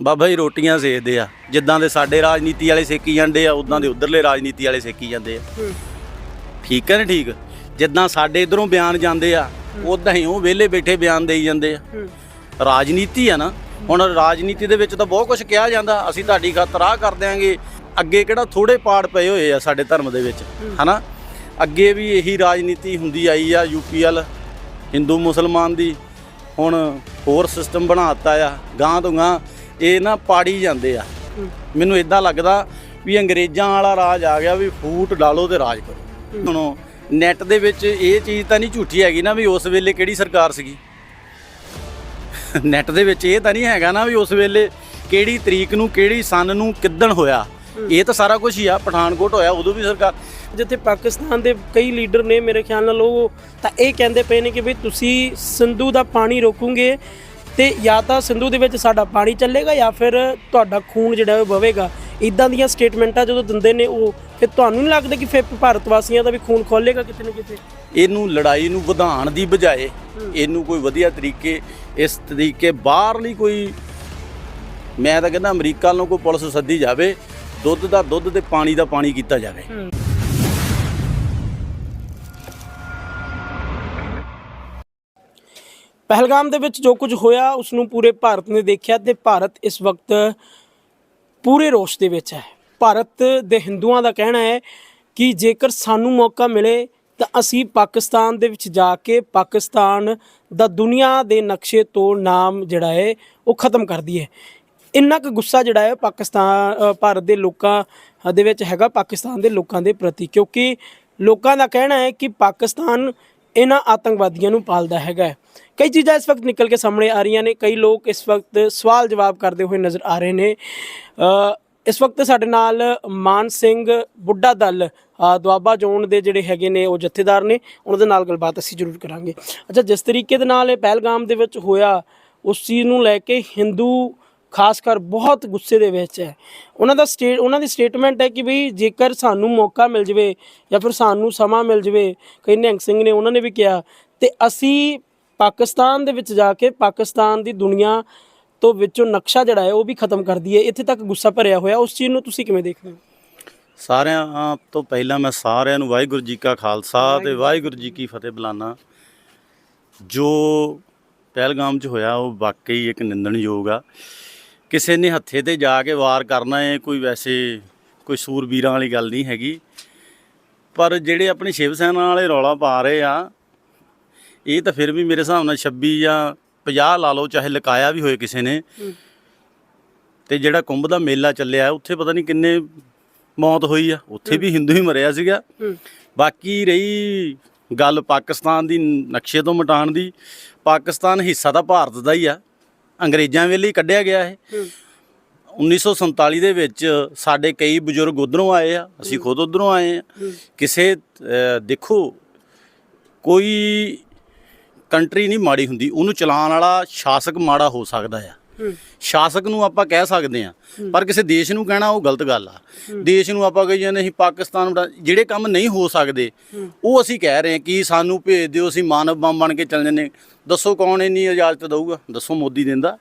ਬਾਬਾ ਜੀ ਰੋਟੀਆਂ ਸੇਕਦੇ ਆ। ਜਿੱਦਾਂ ਦੇ ਸਾਡੇ ਰਾਜਨੀਤੀ ਵਾਲੇ ਸੇਕੀ ਜਾਂਦੇ ਆ ਉਦਾਂ ਦੇ ਉਧਰਲੇ ਰਾਜਨੀਤੀ ਵਾਲੇ ਸੇਕੀ ਜਾਂਦੇ ਆ। ਠੀਕ ਹੈ ਨਾ ਠੀਕ? ਜਿੱਦਾਂ ਸਾਡੇ ਇਧਰੋਂ ਬਿਆਨ ਜਾਂਦੇ ਆ ਉਦਾਂ ਹੀ ਉਹ ਵਿਹਲੇ ਬੈਠੇ ਬਿਆਨ ਦੇਈ ਜਾਂਦੇ ਆ। ਰਾਜਨੀਤੀ ਆ ਨਾ ਹੁਣ ਰਾਜਨੀਤੀ ਦੇ ਵਿੱਚ ਤਾਂ ਬਹੁਤ ਕੁਝ ਕਿਹਾ ਜਾਂਦਾ ਅਸੀਂ ਤੁਹਾਡੀ ਖਾਤਰ ਆਹ ਕਰ ਦਿਆਂਗੇ। ਅੱਗੇ ਕਿਹੜਾ ਥੋੜੇ ਪਾੜ ਪਏ ਹੋਏ ਆ ਸਾਡੇ ਧਰਮ ਦੇ ਵਿੱਚ ਹਨਾ? ਅੱਗੇ ਵੀ ਇਹੀ ਰਾਜਨੀਤੀ ਹੁੰਦੀ ਆਈ ਆ ਯੂਪੀਐਲ ਹਿੰਦੂ ਮੁਸਲਮਾਨ ਦੀ। ਹੁਣ ਹੋਰ ਸਿਸਟਮ ਬਣਾਤਾ ਆ ਗਾਂ ਤੋਂ ਗਾਂ ਇਹ ਨਾ ਪਾੜੀ ਜਾਂਦੇ ਆ। ਮੈਨੂੰ ਇਦਾਂ ਲੱਗਦਾ ਵੀ ਅੰਗਰੇਜ਼ਾਂ ਵਾਲਾ ਰਾਜ ਆ ਗਿਆ ਵੀ ਫੂਟ ਡਾਲੋ ਤੇ ਰਾਜ ਕਰੋ। ਹੁਣ ਨੈਟ ਦੇ ਵਿੱਚ ਇਹ ਚੀਜ਼ ਤਾਂ ਨਹੀਂ ਝੂਠੀ ਹੈਗੀ ਨਾ ਵੀ ਉਸ ਵੇਲੇ ਕਿਹੜੀ ਸਰਕਾਰ ਸੀਗੀ। ਨੈਟ ਦੇ ਵਿੱਚ ਇਹ ਤਾਂ ਨਹੀਂ ਹੈਗਾ ਨਾ ਵੀ ਉਸ ਵੇਲੇ ਕਿਹੜੀ ਤਰੀਕ ਨੂੰ ਕਿਹੜੀ ਸਨ ਨੂੰ ਕਿੱਦਣ ਹੋਇਆ। ਇਹ ਤਾਂ ਸਾਰਾ ਕੁਝ ਹੀ ਆ ਪਠਾਨਕੋਟ ਹੋਇਆ ਉਦੋਂ ਵੀ ਸਰਕਾਰ ਜਿੱਥੇ ਪਾਕਿਸਤਾਨ ਦੇ ਕਈ ਲੀਡਰ ਨੇ ਮੇਰੇ ਖਿਆਲ ਨਾਲ ਉਹ ਤਾਂ ਇਹ ਕਹਿੰਦੇ ਪਏ ਨੇ ਕਿ ਵੀ ਤੁਸੀਂ ਸਿੰਧੂ ਦਾ ਪਾਣੀ ਰੋਕੋਗੇ ਤੇ ਜਾਂ ਤਾਂ ਸਿੰਧੂ ਦੇ ਵਿੱਚ ਸਾਡਾ ਪਾਣੀ ਚੱਲੇਗਾ ਜਾਂ ਫਿਰ ਤੁਹਾਡਾ ਖੂਨ ਜਿਹੜਾ ਉਹ ਵਵੇਗਾ। ਇਦਾਂ ਦੀਆਂ ਸਟੇਟਮੈਂਟਾਂ ਜਦੋਂ ਦਿੰਦੇ ਨੇ ਉਹ ਫਿਰ ਤੁਹਾਨੂੰ ਨਹੀਂ ਲੱਗਦਾ ਕਿ ਫਿਰ ਭਾਰਤ ਵਾਸੀਆਂ ਦਾ ਵੀ ਖੂਨ ਖੋਲੇਗਾ ਕਿਤੇ ਨਾ ਕਿਤੇ? ਇਹਨੂੰ ਲੜਾਈ ਨੂੰ ਵਧਾਉਣ ਦੀ ਬਜਾਏ ਇਹਨੂੰ ਕੋਈ ਵਧੀਆ ਤਰੀਕੇ ਇਸ ਤਰੀਕੇ ਬਾਹਰਲੀ ਕੋਈ ਮੈਂ ਤਾਂ ਕਹਿੰਦਾ ਅਮਰੀਕਾ ਨੂੰ ਕੋਈ ਪੁਲਿਸ ਸੱਦੀ ਜਾਵੇ ਦੁੱਧ ਦਾ ਦੁੱਧ ਤੇ ਪਾਣੀ ਦਾ ਪਾਣੀ ਕੀਤਾ ਜਾਵੇ। ਪਹਿਲਗਾਮ ਦੇ ਵਿੱਚ ਜੋ ਕੁਝ ਹੋਇਆ ਉਸ ਨੂੰ ਪੂਰੇ ਭਾਰਤ ਨੇ ਦੇਖਿਆ ਤੇ ਭਾਰਤ ਇਸ ਵਕਤ ਪੂਰੇ ਰੋਸ਼ ਦੇ ਵਿੱਚ ਹੈ। ਭਾਰਤ ਦੇ ਹਿੰਦੂਆਂ ਦਾ ਕਹਿਣਾ ਹੈ ਕਿ ਜੇਕਰ ਸਾਨੂੰ ਮੌਕਾ ਮਿਲੇ ਤਾਂ ਅਸੀਂ ਪਾਕਿਸਤਾਨ ਦੇ ਵਿੱਚ ਜਾ ਕੇ ਪਾਕਿਸਤਾਨ ਦਾ ਦੁਨੀਆ ਦੇ ਨਕਸ਼ੇ ਤੋਂ ਨਾਮ ਜਿਹੜਾ ਹੈ, ਉਹ ਖਤਮ ਕਰ ਦਈਏ। ਇੰਨਾ ਕੁ ਗੁੱਸਾ ਜਿਹੜਾ ਹੈ ਪਾਕਿਸਤਾਨ ਭਾਰਤ ਦੇ ਲੋਕਾਂ ਦੇ ਵਿੱਚ ਹੈਗਾ, ਪਾਕਿਸਤਾਨ ਦੇ ਲੋਕਾਂ ਦੇ ਪ੍ਰਤੀ। ਕਿਉਂਕਿ ਲੋਕਾਂ ਦਾ ਕਹਿਣਾ ਹੈ ਕਿ ਪਾਕਿਸਤਾਨ ਇਹਨਾਂ ਆਤੰਕਵਾਦੀਆਂ ਨੂੰ ਪਾਲਦਾ ਹੈਗਾ ਕਈ ਚੀਜ਼ਾਂ ਇਸ ਵਕਤ ਨਿਕਲ ਕੇ ਸਾਹਮਣੇ ਆ ਰਹੀਆਂ ਨੇ, ਕਈ ਲੋਕ ਇਸ ਵਕਤ ਸਵਾਲ ਜਵਾਬ ਕਰਦੇ ਹੋਏ ਨਜ਼ਰ ਆ ਰਹੇ ਨੇ। ਇਸ ਵਕਤ ਸਾਡੇ ਨਾਲ ਮਾਨ ਸਿੰਘ ਬੁੱਢਾ ਦਲ ਦੁਆਬਾ ਜ਼ੋਨ ਦੇ ਜਿਹੜੇ ਹੈਗੇ ਨੇ, ਉਹ ਜਥੇਦਾਰ ਨੇ, ਉਹਨਾਂ ਦੇ ਨਾਲ ਗੱਲਬਾਤ ਅਸੀਂ ਜ਼ਰੂਰ ਕਰਾਂਗੇ। ਅੱਛਾ, ਜਿਸ ਤਰੀਕੇ ਦੇ ਨਾਲ ਇਹ ਪਹਿਲਗਾਮ ਦੇ ਵਿੱਚ ਹੋਇਆ, ਉਸ ਚੀਜ਼ ਨੂੰ ਲੈ ਕੇ ਹਿੰਦੂ ਖਾਸ ਕਰ ਬਹੁਤ ਗੁੱਸੇ ਦੇ ਵਿੱਚ ਹੈ। ਉਹਨਾਂ ਦਾ ਸਟੇਟ ਉਹਨਾਂ ਦੀ ਸਟੇਟਮੈਂਟ ਹੈ ਕਿ ਵੀ ਜੇਕਰ ਸਾਨੂੰ ਮੌਕਾ ਮਿਲ ਜਵੇ ਜਾਂ ਫਿਰ ਸਾਨੂੰ ਸਮਾਂ ਮਿਲ ਜਵੇ ਕਈ ਨਿਹੰਗ ਸਿੰਘ ਨੇ ਉਹਨਾਂ ਨੇ ਵੀ ਕਿਹਾ ਤੇ ਅਸੀਂ ਪਾਕਿਸਤਾਨ ਦੇ ਵਿੱਚ ਜਾ ਕੇ ਪਾਕਿਸਤਾਨ ਦੀ ਦੁਨੀਆ ਤੋਂ ਵਿੱਚੋਂ ਨਕਸ਼ਾ ਜਿਹੜਾ ਹੈ ਉਹ ਵੀ ਖਤਮ ਕਰ ਦਈਏ। ਇੱਥੇ ਤੱਕ ਗੁੱਸਾ ਭਰਿਆ ਹੋਇਆ ਉਸ ਚੀਜ਼ ਨੂੰ ਤੁਸੀਂ ਕਿਵੇਂ ਦੇਖਦੇ ਹੋ? ਸਾਰਿਆਂ ਤੋਂ ਪਹਿਲਾਂ ਮੈਂ ਸਾਰਿਆਂ ਨੂੰ ਵਾਹਿਗੁਰੂ ਜੀ ਕਾ ਖਾਲਸਾ ਤੇ ਵਾਹਿਗੁਰੂ ਜੀ ਕੀ ਫਤਿਹ ਬੁਲਾਣਾ ਜੋ ਪਹਿਲਗਾਮ 'ਚ ਹੋਇਆ ਉਹ ਵਾਕਈ ਇੱਕ ਨਿੰਦਣਯੋਗ ਆ। ਕਿਸੇ ਨੇ ਹੱਥੇ ਤੇ ਜਾ ਕੇ ਵਾਰ ਕਰਨਾ ਹੈ ਕੋਈ ਵੈਸੇ ਕੋਈ ਸੂਰਬੀਰਾਂ ਵਾਲੀ ਗੱਲ ਨਹੀਂ ਹੈਗੀ। ਪਰ ਜਿਹੜੇ ਆਪਣੇ ਸ਼ਿਵ ਸੈਨਾ ਵਾਲੇ ਰੌਲਾ ਪਾ ਰਹੇ ਆ ਇਹ ਤਾਂ ਫਿਰ ਵੀ ਮੇਰੇ ਹਿਸਾਬ ਨਾਲ 26 ਜਾਂ 50 ਲਾ ਲਓ ਚਾਹੇ ਲਕਾਇਆ ਵੀ ਹੋਏ ਕਿਸੇ ਨੇ। ਤੇ ਜਿਹੜਾ ਕੁੰਭ ਦਾ ਮੇਲਾ ਚੱਲਿਆ ਉੱਥੇ ਪਤਾ ਨਹੀਂ ਕਿੰਨੇ ਮੌਤ ਹੋਈ ਆ। ਉੱਥੇ ਵੀ ਹਿੰਦੂ ਹੀ ਮਰਿਆ ਸੀਗਾ। ਬਾਕੀ ਰਹੀ ਗੱਲ ਪਾਕਿਸਤਾਨ ਦੀ ਨਕਸ਼ੇ ਤੋਂ ਮਿਟਾਉਣ ਦੀ। ਪਾਕਿਸਤਾਨ ਹਿੱਸਾ ਤਾਂ ਭਾਰਤ ਦਾ ਹੀ ਆ। ਅੰਗਰੇਜ਼ਾਂ ਵੇਲੇ ਹੀ ਕੱਢਿਆ ਗਿਆ ਇਹ। 1947 ਦੇ ਵਿੱਚ ਸਾਡੇ ਕਈ ਬਜ਼ੁਰਗ ਉਧਰੋਂ ਆਏ ਆ ਅਸੀਂ ਖੁਦ ਉਧਰੋਂ ਆਏ ਆ। ਕਿਸੇ ਦੇਖੋ ਕੋਈ ਕੰਟਰੀ ਨਹੀਂ ਮਾੜੀ ਹੁੰਦੀ ਉਹਨੂੰ ਚਲਾਉਣ ਵਾਲਾ ਸ਼ਾਸਕ ਮਾੜਾ ਹੋ ਸਕਦਾ ਆ। ਸ਼ਾਸਕ ਨੂੰ ਆਪਾਂ ਕਹਿ ਸਕਦੇ ਆ ਪਰ ਕਿਸੇ ਦੇਸ਼ ਨੂੰ ਕਹਿਣਾ ਉਹ ਗਲਤ ਗੱਲ ਆ। ਦੇਸ਼ ਨੂੰ ਆਪਾਂ ਕਹੀ ਜਾਂਦੇ ਅਸੀਂ ਪਾਕਿਸਤਾਨ ਜਿਹੜੇ ਕੰਮ ਨਹੀਂ ਹੋ ਸਕਦੇ, ਉਹ ਅਸੀਂ ਕਹਿ ਰਹੇ ਹਾਂ ਕਿ ਸਾਨੂੰ ਭੇਜ ਦਿਓ, ਅਸੀਂ ਮਾਨਵ ਬੰਬ ਬਣ ਕੇ ਚੱਲ ਜੰਨੇ ਦੱਸੋ ਕੌਣ ਇੰਨੀ ਇਜਾਜ਼ਤ ਦਊਗਾ? ਦੱਸੋ ਮੋਦੀ ਦਿੰਦਾ।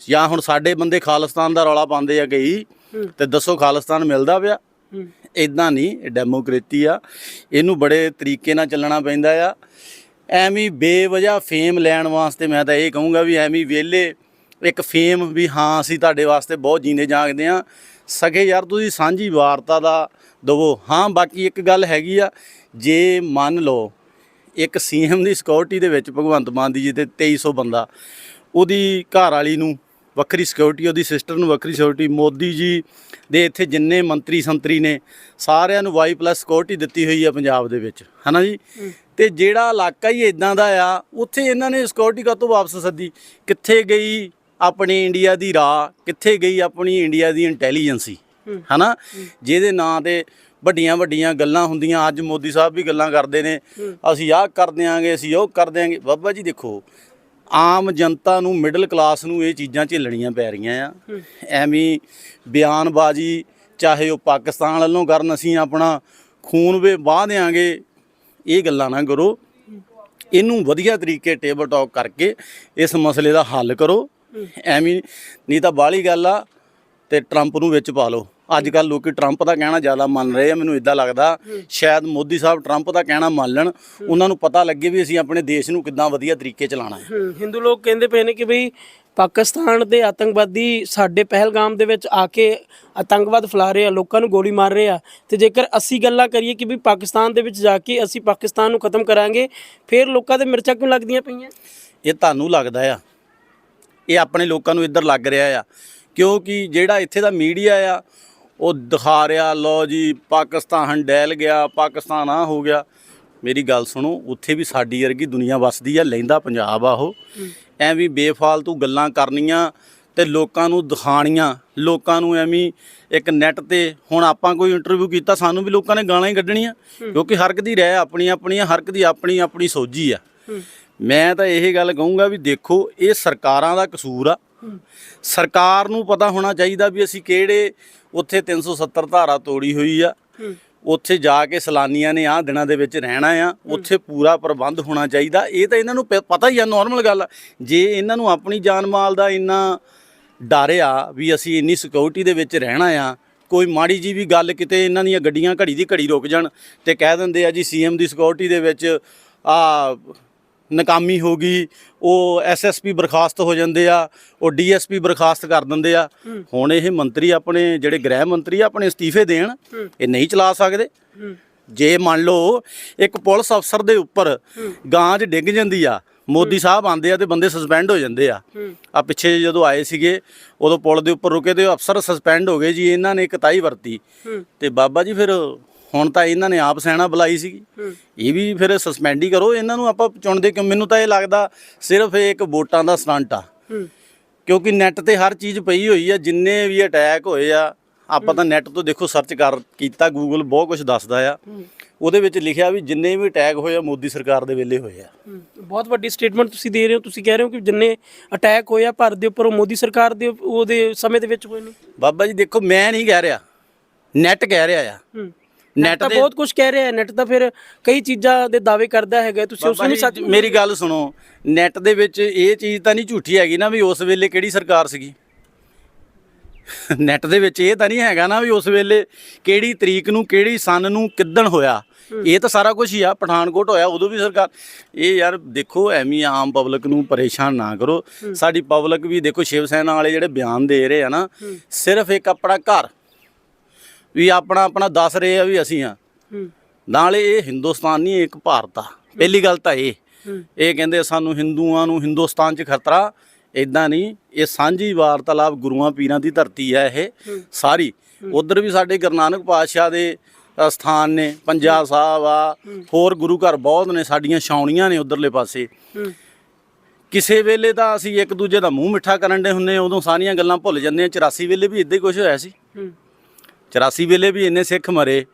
ਜਾਂ ਹੁਣ ਸਾਡੇ ਬੰਦੇ ਖਾਲਿਸਤਾਨ ਦਾ ਰੌਲਾ ਪਾਉਂਦੇ ਆ ਕਈ, ਤੇ ਦੱਸੋ ਖਾਲਿਸਤਾਨ ਮਿਲਦਾ ਪਿਆ? ਇਦਾਂ ਨਹੀਂ, ਇਹ ਡੈਮੋਕ੍ਰੇਸੀ ਆ। ਇਹਨੂੰ ਬੜੇ ਤਰੀਕੇ ਨਾਲ ਚੱਲਣਾ ਪੈਂਦਾ ਆ। ਐਵੇਂ ਹੀ ਬੇਵਜ੍ਹਾ ਫੇਮ ਲੈਣ ਵਾਸਤੇ ਮੈਂ ਤਾਂ ਇਹ ਕਹੂੰਗਾ ਵੀ ਐਵੇਂ ਵਿਹਲੇ ਇੱਕ ਫੇਮ ਵੀ ਹਾਂ, ਅਸੀਂ ਤੁਹਾਡੇ ਵਾਸਤੇ ਬਹੁਤ ਜੀਂਦੇ ਜਾਗਦੇ ਆ ਸਕੇ ਯਾਰ ਤੁਸੀਂ ਸਾਂਝੀ ਵਾਰਤਾ ਦਾ ਦਵੋ। ਹਾਂ, ਬਾਕੀ ਇੱਕ ਗੱਲ ਹੈਗੀ ਆ, ਜੇ ਮੰਨ ਲਓ ਇੱਕ ਸੀਐਮ ਦੀ ਸਿਕਿਉਰਿਟੀ ਦੇ ਵਿੱਚ ਭਗਵੰਤ ਮਾਨ ਦੀ ਜਿਹਦੇ 2300 ਬੰਦਾ, ਉਹਦੀ ਘਰ ਵਾਲੀ ਨੂੰ ਵੱਖਰੀ ਸਿਕਿਉਰਿਟੀ ਉਹਦੀ ਸਿਸਟਰ ਨੂੰ ਵੱਖਰੀ ਸਿਕਿਉਰਿਟੀ ਮੋਦੀ ਜੀ ਦੇ ਇੱਥੇ ਜਿੰਨੇ ਮੰਤਰੀ ਸੰਤਰੀ ਨੇ, ਸਾਰਿਆਂ ਨੂੰ ਵਾਈ ਪਲੱਸ ਸਿਕਿਉਰਿਟੀ ਦਿੱਤੀ ਹੋਈ ਆ ਪੰਜਾਬ ਦੇ ਵਿੱਚ। ਹਨਾ ਜੀ? ਤੇ ਜਿਹੜਾ ਇਲਾਕਾ ਹੀ ਇਦਾਂ ਦਾ ਆ ਉੱਥੇ ਇਹਨਾਂ ਨੇ ਸਿਕਿਉਰਿਟੀ ਕਾਹਤੋਂ ਵਾਪਸ ਸੱਦੀ? ਕਿੱਥੇ ਗਈ ਆਪਣੀ ਇੰਡੀਆ ਦੀ ਰਾਹ? ਕਿੱਥੇ ਗਈ ਆਪਣੀ ਇੰਡੀਆ ਦੀ ਇੰਟੈਲੀਜੈਂਸੀ ਹਨਾ? ਜਿਹਦੇ ਨਾਂ ਤੇ ਵੱਡੀਆਂ ਵੱਡੀਆਂ ਗੱਲਾਂ ਹੁੰਦੀਆਂ ਅੱਜ ਮੋਦੀ ਸਾਹਿਬ ਵੀ ਗੱਲਾਂ ਕਰਦੇ ਨੇ। ਅਸੀਂ ਆਹ ਕਰ ਦਿਆਂਗੇ ਅਸੀਂ ਉਹ ਕਰ ਦਿਆਂਗੇ। ਬਾਬਾ ਜੀ ਦੇਖੋ ਆਮ ਜਨਤਾ ਨੂੰ ਮਿਡਲ ਕਲਾਸ ਨੂੰ ਇਹ ਚੀਜ਼ਾਂ ਝੇਲਣੀਆਂ ਪੈ ਰਹੀਆਂ ਆ। ਐਵੇਂ ਬਿਆਨਬਾਜ਼ੀ ਚਾਹੇ ਉਹ ਪਾਕਿਸਤਾਨ ਵੱਲੋਂ ਕਰਨ ਅਸੀਂ ਆਪਣਾ ਖੂਨ ਵੇ ਵਾਹ ਦਿਆਂਗੇ। ਇਹ ਗੱਲਾਂ ਨਾ ਕਰੋ। ਇਹਨੂੰ ਵਧੀਆ ਤਰੀਕੇ ਟੇਬਲ ਟਾਕ ਕਰਕੇ ਇਸ ਮਸਲੇ ਦਾ ਹੱਲ ਕਰੋ। ਐਵੇਂ ਨਹੀਂ ਤਾਂ ਬਾਹਲੀ ਗੱਲ ਆ ਤੇ ਟਰੰਪ ਨੂੰ ਵਿੱਚ ਪਾ ਲਓ। ਅੱਜ ਕੱਲ ਲੋਕੀ ਟਰੰਪ ਦਾ ਕਹਿਣਾ ਜ਼ਿਆਦਾ ਮੰਨ ਰਹੇ ਆ ਮੈਨੂੰ ਇਦਾਂ ਲੱਗਦਾ। ਸ਼ਾਇਦ ਮੋਦੀ ਸਾਹਿਬ ਟਰੰਪ ਦਾ ਕਹਿਣਾ ਮੰਨ ਲੈਣ। ਉਹਨਾਂ ਨੂੰ ਪਤਾ ਲੱਗੇ ਵੀ ਅਸੀਂ ਆਪਣੇ ਦੇਸ਼ ਨੂੰ ਕਿੱਦਾਂ ਵਧੀਆ ਤਰੀਕੇ ਚਲਾਉਣਾ ਹੈ। ਹਿੰਦੂ ਲੋਕ ਕਹਿੰਦੇ ਪਏ ਨੇ ਕਿ ਬਈ ਪਾਕਿਸਤਾਨ ਦੇ ਆਤੰਕਵਾਦੀ ਸਾਡੇ ਪਹਿਲਗਾਮ ਦੇ ਵਿੱਚ ਆ ਕੇ ਆਤੰਕਵਾਦ ਫੈਲਾ ਰਹੇ ਆ ਲੋਕਾਂ ਨੂੰ ਗੋਲੀ ਮਾਰ ਰਹੇ ਆ। ਤੇ ਜੇਕਰ ਅਸੀਂ ਗੱਲਾਂ ਕਰੀਏ ਕਿ ਵੀ ਪਾਕਿਸਤਾਨ ਦੇ ਵਿੱਚ ਜਾ ਕੇ ਅਸੀਂ ਪਾਕਿਸਤਾਨ ਨੂੰ ਖਤਮ ਕਰਾਂਗੇ ਫਿਰ ਲੋਕਾਂ ਦੇ ਮਿਰਚਾਂ ਕਿਉਂ ਲੱਗਦੀਆਂ ਪਈਆਂ? ਇਹ ਤੁਹਾਨੂੰ ਲੱਗਦਾ ਆ। ਇਹ ਆਪਣੇ ਲੋਕਾਂ ਨੂੰ ਇੱਧਰ ਲੱਗ ਰਿਹਾ ਆ। ਕਿਉਂਕਿ ਜਿਹੜਾ ਇੱਥੇ ਦਾ ਮੀਡੀਆ ਆ ਉਹ ਦਿਖਾ ਰਿਹਾ ਲੋ ਜੀ ਪਾਕਿਸਤਾਨ ਡੈਲ ਗਿਆ ਪਾਕਿਸਤਾਨ ਆ ਹੋ ਗਿਆ। ਮੇਰੀ ਗੱਲ ਸੁਣੋ ਉੱਥੇ ਵੀ ਸਾਡੀ ਵਰਗੀ ਦੁਨੀਆ ਵਸਦੀ ਆ ਲੈਂਦਾ ਪੰਜਾਬ ਆ ਉਹ। ਐਵੇਂ ਬੇਫਾਲਤੂ ਗੱਲਾਂ ਕਰਨੀਆਂ ਤੇ ਲੋਕਾਂ ਨੂੰ ਦਿਖਾਣੀਆਂ ਲੋਕਾਂ ਨੂੰ ਐਵੇਂ ਇੱਕ ਨੈਟ ਤੇ ਹੁਣ ਆਪਾਂ ਕੋਈ ਇੰਟਰਵਿਊ ਕੀਤਾ ਸਾਨੂੰ ਵੀ ਲੋਕਾਂ ਨੇ ਗਾਲਾਂ ਹੀ ਕੱਢਣੀਆਂ ਕਿਉਂਕਿ ਹਰ ਇੱਕ ਦੀ ਰਹਿ ਆਪਣੀ ਆਪਣੀ ਹਰ ਇੱਕ ਦੀ ਆਪਣੀ ਆਪਣੀ ਸੋਝੀ ਆ। ਮੈਂ ਤਾਂ ਇਹ ਗੱਲ ਕਹੂੰਗਾ ਵੀ ਦੇਖੋ ਇਹ ਸਰਕਾਰਾਂ ਦਾ ਕਸੂਰ ਆ। ਸਰਕਾਰ ਨੂੰ ਪਤਾ ਹੋਣਾ ਚਾਹੀਦਾ ਵੀ ਅਸੀਂ ਕਿਹੜੇ ਉੱਥੇ 370 ਧਾਰਾ ਤੋੜੀ ਹੋਈ ਆ। ਉੱਥੇ ਜਾ ਕੇ ਸਲਾਨੀਆਂ ਨੇ ਆਹ ਦਿਨਾਂ ਦੇ ਵਿੱਚ ਰਹਿਣਾ ਆ। ਉੱਥੇ ਪੂਰਾ ਪ੍ਰਬੰਧ ਹੋਣਾ ਚਾਹੀਦਾ। ਇਹ ਤਾਂ ਇਹਨਾਂ ਨੂੰ ਪ- ਪਤਾ ਹੀ ਆ ਨਾਰਮਲ ਗੱਲ ਆ। ਜੇ ਇਹਨਾਂ ਨੂੰ ਆਪਣੀ ਜਾਨ ਮਾਲ ਦਾ ਇੰਨਾ ਡਰ ਆ ਵੀ ਅਸੀਂ ਇੰਨੀ ਸਿਕਿਉਰਿਟੀ ਦੇ ਵਿੱਚ ਰਹਿਣਾ ਆ ਕੋਈ ਮਾੜੀ ਜੀ ਵੀ ਗੱਲ ਕਿਤੇ ਇਹਨਾਂ ਦੀਆਂ ਗੱਡੀਆਂ ਘੜੀ ਦੀ ਘੜੀ ਰੁਕ ਜਾਣ ਤੇ ਕਹਿ ਦਿੰਦੇ ਆ ਜੀ ਸੀਐਮ ਦੀ ਸਿਕਿਉਰਿਟੀ ਦੇ ਵਿੱਚ ਆ ਨਕਾਮੀ ਹੋ ਗਈ ਉਹ ਐਸਐਸਪੀ ਬਰਖਾਸਤ ਹੋ ਜਾਂਦੇ ਆ ਉਹ ਡੀਐਸਪੀ ਬਰਖਾਸਤ ਕਰ ਦਿੰਦੇ ਆ। ਹੁਣ ਇਹ ਮੰਤਰੀ ਆਪਣੇ ਜਿਹੜੇ ਗ੍ਰਹਿ ਮੰਤਰੀ ਆ ਆਪਣੇ ਅਸਤੀਫੇ ਦੇਣ ਇਹ ਨਹੀਂ ਚਲਾ ਸਕਦੇ। ਜੇ ਮੰਨ ਲਓ ਇੱਕ ਪੁਲਿਸ ਅਫਸਰ ਦੇ ਉੱਪਰ ਗਾਂ 'ਚ ਡਿੱਗ ਜਾਂਦੀ ਆ ਮੋਦੀ ਸਾਹਿਬ ਆਂਦੇ ਆ ਤੇ ਬੰਦੇ ਸਸਪੈਂਡ ਹੋ ਜਾਂਦੇ ਆ। ਆ ਪਿੱਛੇ ਜਦੋਂ ਆਏ ਸੀਗੇ ਉਦੋਂ ਪੁਲ ਦੇ ਉੱਪਰ ਰੁਕੇ ਤੇ ਅਫਸਰ ਸਸਪੈਂਡ ਹੋ ਗਏ ਜੀ ਇਹਨਾਂ ਨੇ ਕਤਾਈ ਵਰਤੀ। ਤੇ ਬਾਬਾ ਜੀ ਫਿਰ ਹੁਣ ਤਾਂ ਇਹਨਾਂ ਨੇ ਆਪ ਸੈਨਾ ਬੁਲਾਈ ਸੀਗੀ। ਇਹ ਵੀ ਫਿਰ ਸਸਪੈਂਡ ਹੀ ਕਰੋ ਇਹਨਾਂ ਨੂੰ ਆਪਾਂ ਚੁਣਦੇ ਕਿਉਂ? ਮੈਨੂੰ ਤਾਂ ਇਹ ਲੱਗਦਾ ਸਿਰਫ ਇੱਕ ਵੋਟਾਂ ਦਾ ਸਟੰਟ ਆ। ਕਿਉਂਕਿ ਨੈਟ ਤੇ ਹਰ ਚੀਜ਼ ਪਈ ਹੋਈ ਆ ਜਿੰਨੇ ਵੀ ਅਟੈਕ ਹੋਏ ਆ ਆਪਾਂ ਤਾਂ ਨੈਟ ਤੋਂ ਦੇਖੋ ਸਰਚ ਕਰ ਕੀਤਾ ਗੂਗਲ ਬਹੁਤ ਕੁਝ ਦੱਸਦਾ ਆ। ਉਹਦੇ ਵਿੱਚ ਲਿਖਿਆ ਵੀ ਜਿੰਨੇ ਵੀ ਅਟੈਕ ਹੋਏ ਆ ਮੋਦੀ ਸਰਕਾਰ ਦੇ ਵੇਲੇ ਹੋਏ ਆ। ਬਹੁਤ ਵੱਡੀ ਸਟੇਟਮੈਂਟ ਤੁਸੀਂ ਦੇ ਰਹੇ ਹੋ ਤੁਸੀਂ ਕਹਿ ਰਹੇ ਹੋ ਕਿ ਜਿੰਨੇ ਅਟੈਕ ਹੋਇਆ ਭਾਰਤ ਦੇ ਉੱਪਰ ਉਹ ਮੋਦੀ ਸਰਕਾਰ ਦੇ ਉਹਦੇ ਸਮੇਂ ਦੇ ਵਿੱਚ ਹੋਏ ਨੇ। ਬਾਬਾ ਜੀ ਦੇਖੋ ਮੈਂ ਨਹੀਂ ਕਹਿ ਰਿਹਾ। ਨੈਟ ਕਹਿ ਰਿਹਾ ਆ। ਨੈਟ ਤਾਂ ਬਹੁਤ ਕੁਝ ਕਹਿ ਰਿਹਾ ਹੈ ਨੈਟ ਤਾਂ ਫਿਰ ਕਈ ਚੀਜ਼ਾਂ ਦੇ ਦਾਅਵੇ ਕਰਦਾ ਹੈਗਾ ਤੁਸੀਂ ਉਸ ਨੂੰ ਸੱਚ ਮੇਰੀ ਗੱਲ ਸੁਣੋ ਨੈਟ ਦੇ ਵਿੱਚ ਇਹ ਚੀਜ਼ ਤਾਂ ਨਹੀਂ ਝੂਠੀ ਹੈਗੀ ਨਾ ਵੀ ਉਸ ਵੇਲੇ ਕਿਹੜੀ ਸਰਕਾਰ ਸੀਗੀ। ਨੈਟ ਦੇ ਵਿੱਚ ਇਹ ਤਾਂ ਨਹੀਂ ਹੈਗਾ ਨਾ ਵੀ ਉਸ ਵੇਲੇ ਕਿਹੜੀ ਤਰੀਕ ਨੂੰ ਕਿਹੜੀ ਸਨ ਨੂੰ ਕਿੱਦਣ ਹੋਇਆ। ਇਹ ਤਾਂ ਸਾਰਾ ਕੁਝ ਹੀ ਆ ਪਠਾਨਕੋਟ ਹੋਇਆ ਉਦੋਂ ਵੀ ਸਰਕਾਰ ਇਹ ਯਾਰ ਦੇਖੋ ਐਵੇਂ ਆਮ ਪਬਲਿਕ ਨੂੰ ਪਰੇਸ਼ਾਨ ਨਾ ਕਰੋ। ਸਾਡੀ ਪਬਲਿਕ ਵੀ ਦੇਖੋ ਸ਼ਿਵ ਸੈਨਾ ਵਾਲੇ ਜਿਹੜੇ ਬਿਆਨ ਦੇ ਰਹੇ ਆ ਨਾ ਸਿਰਫ ਇੱਕ ਆਪਣਾ ਘਰ। ਵੀ ਆਪਣਾ ਆਪਣਾ ਦੱਸ ਰਹੇ ਆ ਵੀ ਅਸੀਂ ਆ। ਨਾਲੇ ਇਹ ਹਿੰਦੁਸਤਾਨ ਨਹੀਂ ਇੱਕ ਭਾਰਤ ਆ। ਪਹਿਲੀ ਗੱਲ ਤਾਂ ਇਹ। ਇਹ ਕਹਿੰਦੇ ਸਾਨੂੰ ਹਿੰਦੂਆਂ ਨੂੰ ਹਿੰਦੁਸਤਾਨ 'ਚ ਖਤਰਾ ਇਦਾਂ ਨਹੀਂ। ਇਹ ਸਾਂਝੀ ਵਾਰਤਾਲਾਪ ਗੁਰੂਆਂ ਪੀਰਾਂ ਦੀ ਧਰਤੀ ਹੈ ਇਹ। ਸਾਰੀ। ਉਧਰ ਵੀ ਸਾਡੇ ਗੁਰੂ ਨਾਨਕ ਪਾਤਸ਼ਾਹ ਦੇ ਸਥਾਨ ਨੇ ਪੰਜਾ ਸਾਹਿਬ ਆ। ਹੋਰ ਗੁਰੂ ਘਰ ਬਹੁਤ ਨੇ ਸਾਡੀਆਂ ਛਾਉਣੀਆਂ ਨੇ ਉਧਰਲੇ ਪਾਸੇ। ਕਿਸੇ ਵੇਲੇ ਤਾਂ ਅਸੀਂ ਇੱਕ ਦੂਜੇ ਦਾ ਮੂੰਹ ਮਿੱਠਾ ਕਰਨ ਦੇ ਹੁੰਨੇ ਉਦੋਂ ਸਾਰੀਆਂ ਗੱਲਾਂ ਭੁੱਲ ਜਾਂਦੇ ਆ 84 ਵੇਲੇ ਵੀ ਇਦਾਂ ਹੀ ਕੁਝ ਹੋਇਆ ਸੀ। ਹੂੰ 84 ਵੇਲੇ ਵੀ ਇੰਨੇ ਸਿੱਖ ਮਰੇ।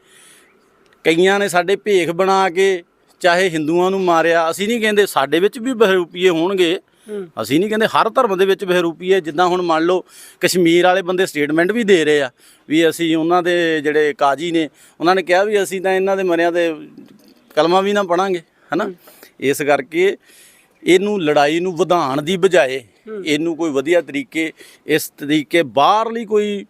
ਕਈਆਂ ਨੇ ਸਾਡੇ ਭੇਖ ਬਣਾ ਕੇ ਚਾਹੇ ਹਿੰਦੂਆਂ ਨੂੰ ਮਾਰਿਆ ਅਸੀਂ ਨਹੀਂ ਕਹਿੰਦੇ ਸਾਡੇ ਵਿੱਚ ਵੀ ਬਹਿਰੂਪੀਏ ਹੋਣਗੇ। ਅਸੀਂ ਨਹੀਂ ਕਹਿੰਦੇ ਹਰ ਧਰਮ ਦੇ ਵਿੱਚ ਬਹਿਰੂਪੀਏ। ਜਿੱਦਾਂ ਹੁਣ ਮੰਨ ਲਓ ਕਸ਼ਮੀਰ ਵਾਲੇ ਬੰਦੇ ਸਟੇਟਮੈਂਟ ਵੀ ਦੇ ਰਹੇ ਆ ਵੀ ਅਸੀਂ ਉਹਨਾਂ ਦੇ ਜਿਹੜੇ ਕਾਜੀ ਨੇ ਉਹਨਾਂ ਨੇ ਕਿਹਾ ਵੀ ਅਸੀਂ ਤਾਂ ਇਹਨਾਂ ਦੇ ਮਰਿਆਂ ਦੇ ਕਲਮਾ ਵੀ ਨਾ ਪੜਾਂਗੇ ਹਨਾ? ਇਸ ਕਰਕੇ ਇਹਨੂੰ ਲੜਾਈ ਨੂੰ ਵਧਾਉਣ ਦੀ ਬਜਾਏ ਇਹਨੂੰ ਕੋਈ ਵਧੀਆ ਤਰੀਕੇ ਇਸ ਤਰੀਕੇ ਬਾਹਰਲੀ ਕੋਈ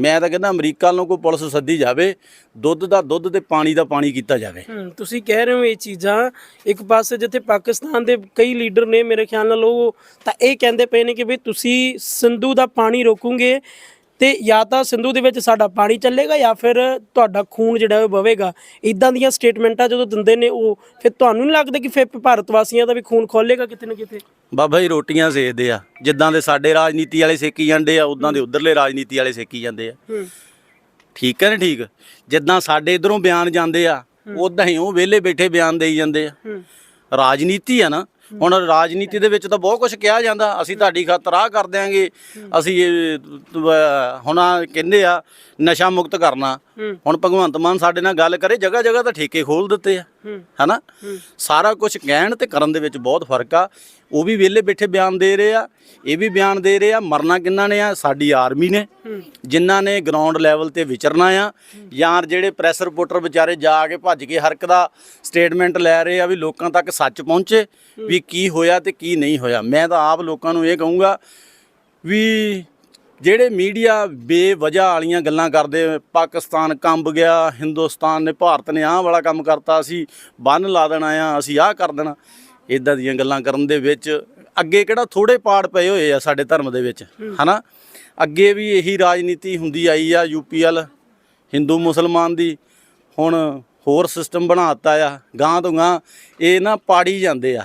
ਮੈਂ ਤਾਂ ਕਹਿੰਦਾ ਅਮਰੀਕਾ ਨੂੰ ਕੋਈ ਪੁਲਿਸ ਸੱਦੀ ਜਾਵੇ ਦੁੱਧ ਦਾ ਦੁੱਧ ਤੇ ਪਾਣੀ ਦਾ ਪਾਣੀ ਕੀਤਾ ਜਾਵੇ। ਹੂੰ, ਤੁਸੀਂ ਕਹਿ ਰਹੇ ਹੋ ਇਹ ਚੀਜ਼ਾਂ ਇੱਕ ਪਾਸੇ ਜਿੱਥੇ ਪਾਕਿਸਤਾਨ ਦੇ ਕਈ ਲੀਡਰ ਨੇ ਮੇਰੇ ਖਿਆਲ ਨਾਲ ਉਹ ਤਾਂ ਇਹ ਕਹਿੰਦੇ ਪਏ ਨੇ ਕਿ ਵੀ ਤੁਸੀਂ ਸਿੰਧੂ ਦਾ ਪਾਣੀ ਰੋਕੋਗੇ ਤੇ ਜਾਂ ਤਾਂ ਸਿੰਧੂ ਦੇ ਵਿੱਚ ਸਾਡਾ ਪਾਣੀ ਚੱਲੇਗਾ ਜਾਂ ਫਿਰ ਤੁਹਾਡਾ ਖੂਨ ਜਿਹੜਾ ਉਹ ਬਵੇਗਾ ਇਦਾਂ ਦੀਆਂ ਸਟੇਟਮੈਂਟਾਂ ਜਦੋਂ ਦਿੰਦੇ ਨੇ ਉਹ ਫਿਰ ਤੁਹਾਨੂੰ ਨਹੀਂ ਲੱਗਦਾ ਕਿ ਫਿਰ ਭਾਰਤ ਵਾਸੀਆਂ ਦਾ ਵੀ ਖੂਨ ਖੋਲੇਗਾ ਕਿਤੇ ਨਾ ਕਿਤੇ? ਬਾਬਾ ਜੀ ਰੋਟੀਆਂ ਸੇਕਦੇ ਆ। ਜਿੱਦਾਂ ਦੇ ਸਾਡੇ ਰਾਜਨੀਤੀ ਵਾਲੇ ਸੇਕੀ ਜਾਂਦੇ ਆ ਉਦਾਂ ਦੇ ਉਧਰਲੇ ਰਾਜਨੀਤੀ ਵਾਲੇ ਸੇਕੀ ਜਾਂਦੇ ਆ। ਠੀਕ ਹੈ ਨਾ ਠੀਕ? ਜਿੱਦਾਂ ਸਾਡੇ ਇਧਰੋਂ ਬਿਆਨ ਜਾਂਦੇ ਆ ਉਦਾਂ ਹੀ ਉਹ ਵਿਹਲੇ ਬੈਠੇ ਬਿਆਨ ਦੇਈ ਜਾਂਦੇ ਆ। ਰਾਜਨੀਤੀ ਆ ਨਾ ਹੁਣ ਰਾਜਨੀਤੀ ਦੇ ਵਿੱਚ ਤਾਂ ਬਹੁਤ ਕੁਝ ਕਿਹਾ ਜਾਂਦਾ ਅਸੀਂ ਤੁਹਾਡੀ ਖਾਤਰ ਆਹ ਕਰ ਦਿਆਂਗੇ ਅਸੀਂ ਇਹ ਅਹ, ਹੁਣ ਆਹ ਕਹਿੰਦੇ ਆ ਨਸ਼ਾ ਮੁਕਤ ਕਰਨਾ। ਹੁਣ ਭਗਵੰਤ ਮਾਨ ਸਾਡੇ ਨਾਲ ਗੱਲ ਕਰੇ ਜਗ੍ਹਾ ਜਗ੍ਹਾ ਤਾਂ ਠੇਕੇ ਖੋਲ ਦਿੱਤੇ ਆ ਹਨਾ? ਸਾਰਾ ਕੁਝ ਕਹਿਣ ਤੇ ਕਰਨ ਦੇ ਵਿੱਚ ਬਹੁਤ ਫ਼ਰਕ ਆ। ਉਹ ਵੀ ਵਿਹਲੇ ਬੈਠੇ ਬਿਆਨ ਦੇ ਰਹੇ ਆ ਇਹ ਵੀ ਬਿਆਨ ਦੇ ਰਹੇ ਆ ਮਰਨਾ ਕਿੰਨਾ ਨੇ ਆ? ਸਾਡੀ ਆਰਮੀ ਨੇ ਜਿਨ੍ਹਾਂ ਨੇ ਗਰਾਊਂਡ ਲੈਵਲ ਤੇ ਵਿਚਰਨਾ ਆ। ਜਾਂ ਜਿਹੜੇ ਪ੍ਰੈਸ ਰਿਪੋਰਟਰ ਵਿਚਾਰੇ ਜਾ ਕੇ ਭੱਜ ਕੇ ਹਰਕ ਦਾ ਸਟੇਟਮੈਂਟ ਲੈ ਰਹੇ ਆ ਵੀ ਲੋਕਾਂ ਤੱਕ ਸੱਚ ਪਹੁੰਚੇ ਵੀ ਵੀ ਕੀ ਹੋਇਆ ਤੇ ਕੀ ਨਹੀਂ ਹੋਇਆ। ਮੈਂ ਤਾਂ ਆਪ ਲੋਕਾਂ ਨੂੰ ਇਹ ਕਹੂੰਗਾ ਵੀ ਜਿਹੜੇ ਮੀਡੀਆ ਬੇਵਜ੍ਹਾ ਵਾਲੀਆਂ ਗੱਲਾਂ ਕਰਦੇ, ਪਾਕਿਸਤਾਨ ਕੰਬ ਗਿਆ, ਹਿੰਦੁਸਤਾਨ ਨੇ ਭਾਰਤ ਨੇ ਆਹ ਵਾਲਾ ਕੰਮ ਕਰਤਾ, ਅਸੀਂ ਬੰਨ ਲਾ ਦੇਣਾ ਆ, ਅਸੀਂ ਆਹ ਕਰ ਦੇਣਾ। ਇਦਾਂ ਦੀਆਂ ਗੱਲਾਂ ਕਰਨ ਦੇ ਵਿੱਚ ਅੱਗੇ ਕਿਹੜਾ ਥੋੜੇ ਪਾੜ ਪਏ ਹੋਏ ਆ ਸਾਡੇ ਧਰਮ ਦੇ ਵਿੱਚ, ਹਨਾ? ਅੱਗੇ ਵੀ ਇਹੀ ਰਾਜਨੀਤੀ ਹੁੰਦੀ ਆਈ ਆ ਯੂਪੀਐਲ ਹਿੰਦੂ ਮੁਸਲਮਾਨ ਦੀ, ਹੁਣ ਹੋਰ ਸਿਸਟਮ ਬਣਾਤਾ ਆ ਗਾਂ ਤੋਂ ਗਾਂ ਇਹ ਨਾ ਪਾੜੀ ਜਾਂਦੇ ਆ।